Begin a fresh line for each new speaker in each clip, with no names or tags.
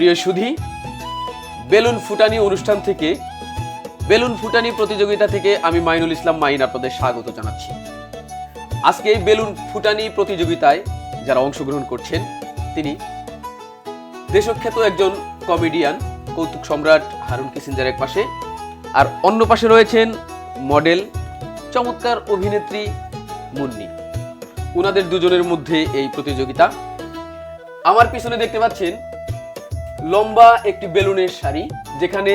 প্রিয় সুধি, বেলুন ফুটানি অনুষ্ঠান থেকে, বেলুন ফুটানি প্রতিযোগিতা থেকে আমি মাইনুল ইসলাম মাইন আপনাদের স্বাগত জানাচ্ছি। আজকে এই বেলুন ফুটানি প্রতিযোগিতায় যারা অংশগ্রহণ করছেন, তিনি দেশখ্যাত একজন কমেডিয়ান, কৌতুক সম্রাট হারুন কিসিঞ্জার এক পাশে, আর অন্য পাশে রয়েছেন মডেল, চমৎকার অভিনেত্রী মুন্নি। উনাদের দুজনের মধ্যে এই প্রতিযোগিতা। আমার পিছনে দেখতে পাচ্ছেন লম্বা একটি বেলুনের শাড়ি যেখানে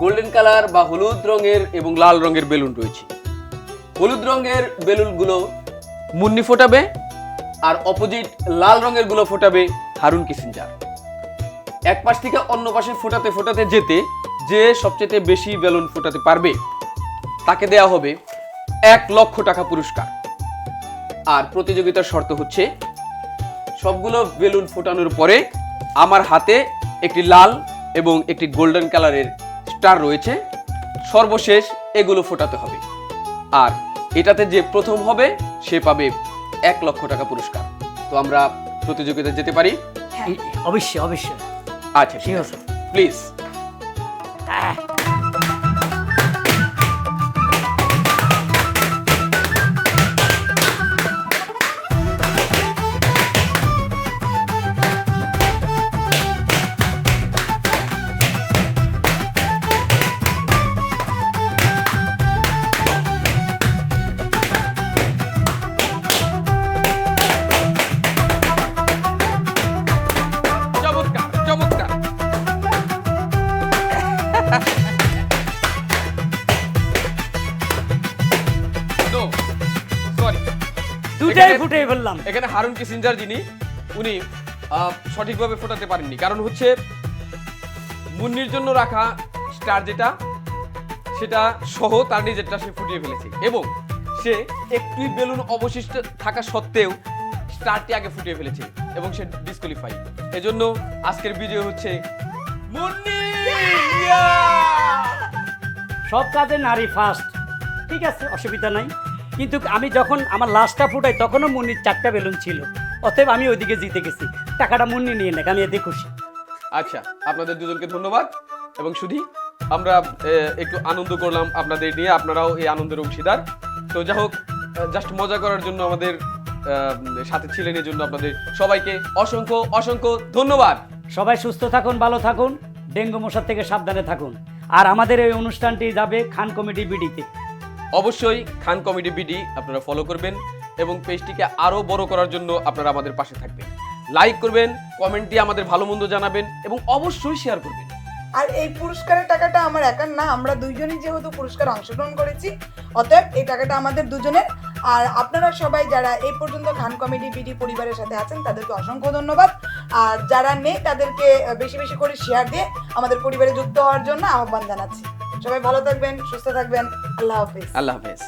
গোল্ডেন কালার বা হলুদ রঙের এবং লাল রঙের বেলুন রয়েছে। হলুদ রঙের বেলুনগুলো মুন্নি ফোটাবে, আর অপোজিট লাল রঙেরগুলো ফোটাবে হারুন কিসিঞ্জার। এক পাশ থেকে অন্য পাশে ফোটাতে ফোটাতে যেতে যে সবচেয়ে বেশি বেলুন ফোটাতে পারবে, তাকে দেয়া হবে এক লক্ষ টাকা পুরস্কার। আর প্রতিযোগিতার শর্ত হচ্ছে, সবগুলো বেলুন ফোটানোর পরে আমার হাতে একটি লাল এবং একটি গোল্ডেন কালারের স্টার রয়েছে। সর্বশেষ এগুলো ফোটাতে হবে। আর এটাতে যে প্রথম হবে সে পাবে এক লক্ষ টাকা পুরস্কার। তো আমরা প্রতিযোগিতা যেতে পারি?
এই- অবশ্যই অবশ্যই।
আচ্ছা ঠিক. আছে। প্লিজ।
দুটাই ফুটে ফেললাম
এখানে হারুন কিসিঞ্জার যিনি উনি সঠিকভাবে ফোটাতে পারেননি। কারণ হচ্ছে মুন্নির জন্য রাখা স্টার যেটা সেটা সহ তার নিজেরটা সে ফুটিয়ে ফেলেছে। এবং সে একটুই বেলুন অবশিষ্ট থাকা সত্ত্বেও স্টারটি আগে ফুটিয়ে ফেলেছে এবং সে ডিসকোয়ালিফাই এজন্য আজকের বিজয় হচ্ছে মুন্নি
সব কাজে নারী ফার্স্ট ঠিক আছে অসুবিধা নাই। কিন্তু আমি যখন আমার লাস্টটা ফুটাই তখনও মুন্নির চারটা বেলুন ছিল। অতএব আমি ওইদিকে জিতে গেছি। টাকাটা মুন্নি নিয়ে নেক আমি এতে খুশি।
আচ্ছা আপনাদের দুজনকে ধন্যবাদ। এবং শুধু আমরা একটু আনন্দ করলাম আপনাদের নিয়ে। আপনারাও এই আনন্দের অংশীদার। তো যাই হোক জাস্ট মজা করার জন্য আমাদের সাথে ছিলেন এই জন্য আপনাদের সবাইকে অসংখ্য অসংখ্য ধন্যবাদ।
সবাই সুস্থ থাকুন ভালো থাকুন। ডেঙ্গু মশার থেকে সাবধানে থাকুন। আর আমাদের এই অনুষ্ঠানটি যাবে খান কমিটি বিডিতে।
অবশ্যই খান কমেডি বিডি আপনারা ফলো করবেন এবং পেজটিকে আরও বড় করার জন্য আপনারা আমাদের পাশে থাকবেন। লাইক করবেন কমেন্ট দিয়ে আমাদের ভালো মন্দ জানাবেন এবং অবশ্যই শেয়ার করবেন।
আর এই পুরস্কারের টাকাটা আমার একার না আমরা দুইজনই যেহেতু পুরস্কার অংশগ্রহণ করেছি অতএব এই টাকাটা আমাদের দুজনের আর আপনারা সবাই যারা এই পর্যন্ত খান কমেডি বিডি পরিবারের সাথে আছেন, তাদেরকে অসংখ্য ধন্যবাদ। আর যারা নেই, তাদেরকে বেশি বেশি করে শেয়ার দিয়ে আমাদের পরিবারে যুক্ত হওয়ার জন্য আহ্বান জানাচ্ছি। সবাই ভালো থাকবেন, সুস্থ থাকবেন। আল্লাহ হাফিজ।
আল্লাহ হাফেজ।